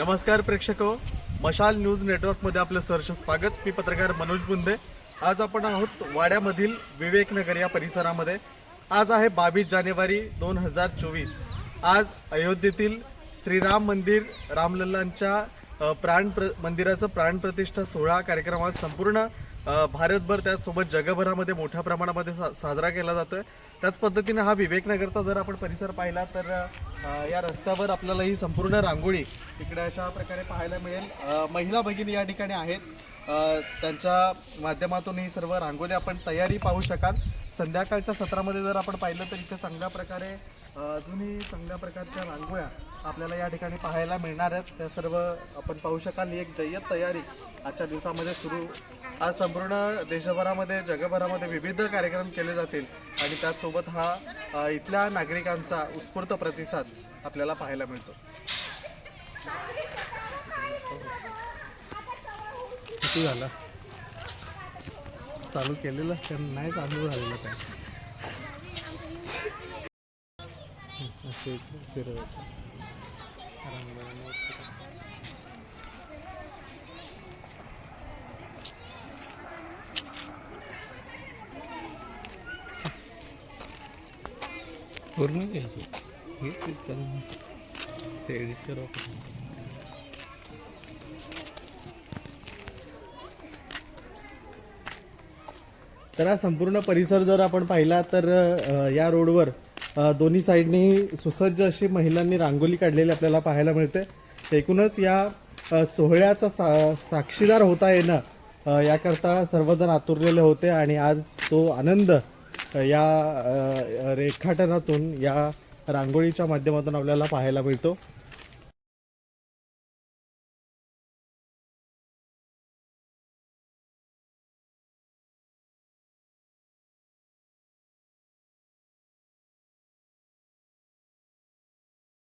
नमस्कार प्रेक्षक. मशाल न्यूज नेटवर्कमध्ये आपलं सहर्ष स्वागत. मी पत्रकार मनोज बुंदे. आज आपण आहोत वाड्यामधील विवेकनगर या परिसरामध्ये. आज आहे बावीस जानेवारी दोन हजार चोवीस. आज अयोध्येतील श्रीराम मंदिर रामलल्लांच्या प्राण प्र मंदिराचं प्राणप्रतिष्ठा सोहळा कार्यक्रमात संपूर्ण भारतभर त्याचसोबत जगभरामध्ये मोठ्या प्रमाणामध्ये सा साजरा केला जातो आहे त्याच पद्धतीने हा विवेकनगरचा जर आपण परिसर पाहिला तर या रस्त्यावर आपल्याला ही संपूर्ण रांगोळी इकडे अशा प्रकारे पाहायला मिळेल. महिला भगिनी या ठिकाणी आहेत. त्यांच्या माध्यमातून ही सर्व रांगोळी आपण तयारी पाहू शकाल. संध्याकाळच्या सत्रामध्ये जर आपण पाहिलं तर इथे चांगल्या प्रकारे अजूनही चांगल्या प्रकारच्या रांगोळ्या आपल्याला या ठिकाणी पाहायला मिळणार आहेत. त्या सर्व आपण पाहू शकाल. ही एक जय्यत तयारी आजच्या दिवसामध्ये सुरू. आज संपूर्ण देशभरामध्ये जगभरामध्ये विविध कार्यक्रम केले जातील आणि त्याचसोबत हा इथल्या नागरिकांचा उत्स्फूर्त प्रतिसाद आपल्याला पाहायला मिळतो. किती झालं. चालू केलेलंच का नाही चालू झालेलं काय. फिरवायचं. पूर्ण घ्यायची. हे ते एडिट करू तर हा संपूर्ण परिसर जर आपण पाहिला तर या रोडवर दोन्ही साईडनी सुसज्ज अशी महिलांनी रांगोली काढलेली आपल्याला पाहायला मिळते. एकूणच या सोहळ्याचा सा साक्षीदार होता येणं याकरता सर्वजण आतुरलेले होते आणि आज तो आनंद या रेखाटनातून या रांगोळीच्या माध्यमातून आपल्याला पाहायला मिळतो.